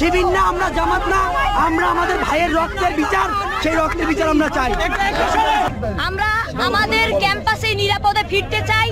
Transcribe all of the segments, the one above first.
শিবির না, আমরা জামাত না, আমরা আমাদের ভাইয়ের রক্তের বিচার, সেই রক্তের বিচার আমরা চাই। আমরা আমাদের ক্যাম্পাসে নিরাপদে ফিরতে চাই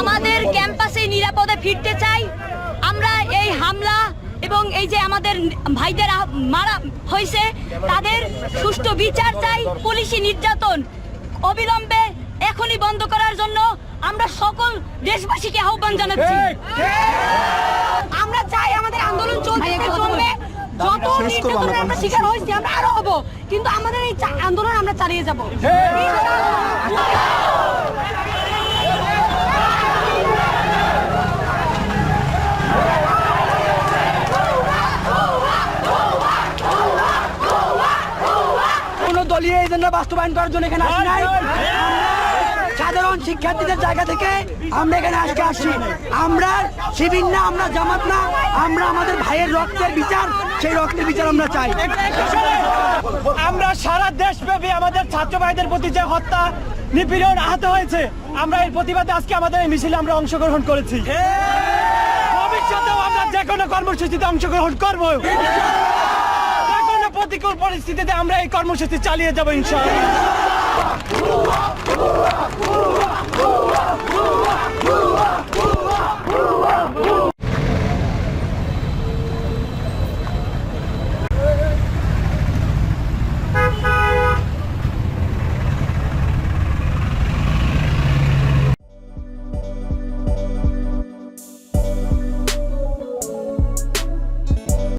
আমাদের ক্যাম্পাসে নিরাপদে ফিরতে চাই। আমরা এই হামলা এবং এই যে আমাদের ভাইদের মারা হয়েছে তাদের সুষ্ঠু বিচার চাই পুলিশি নির্যাতন অবিলম্বে এখনই বন্ধ করার জন্য আমরা সকল দেশবাসীকে আহ্বান জানাচ্ছি। আমরা চাই আমাদের আন্দোলন চলতে চলবে। যত নির্যাতনের আমরা শিকার হয়েছি আমরা আরও হব। কিন্তু আমাদের এই চা- আন্দোলন আমরা চালিয়ে যাব। কোন দলীয় এজেন্ডা বাস্তবায়ন করার জন্য এখানে আসি নাই। সাধারণ শিক্ষার্থীদের জায়গা থেকে আমরা এখানে আজকে আসছি আমরা শিবির না আমরা জামাত না আমরা আমাদের ভাইয়ের রক্তের বিচার সেই রক্তের বিচার আমরা চাই। আমরা সারা দেশব্যাপী আমাদের ছাত্র ভাইদের প্রতি যে হত্যা নিপীড়ন আহত হয়েছে আমরা এর প্রতিবাদে আজকে আমাদের এই মিছিলে আমরা অংশগ্রহণ করেছি। ভবিষ্যতেও আমরা যে কোনো কর্মসূচিতে অংশগ্রহণ করব। প্রতিকূল পরিস্থিতিতে আমরা এই কর্মসূচি চালিয়ে যাব ইনশাআল্লাহ।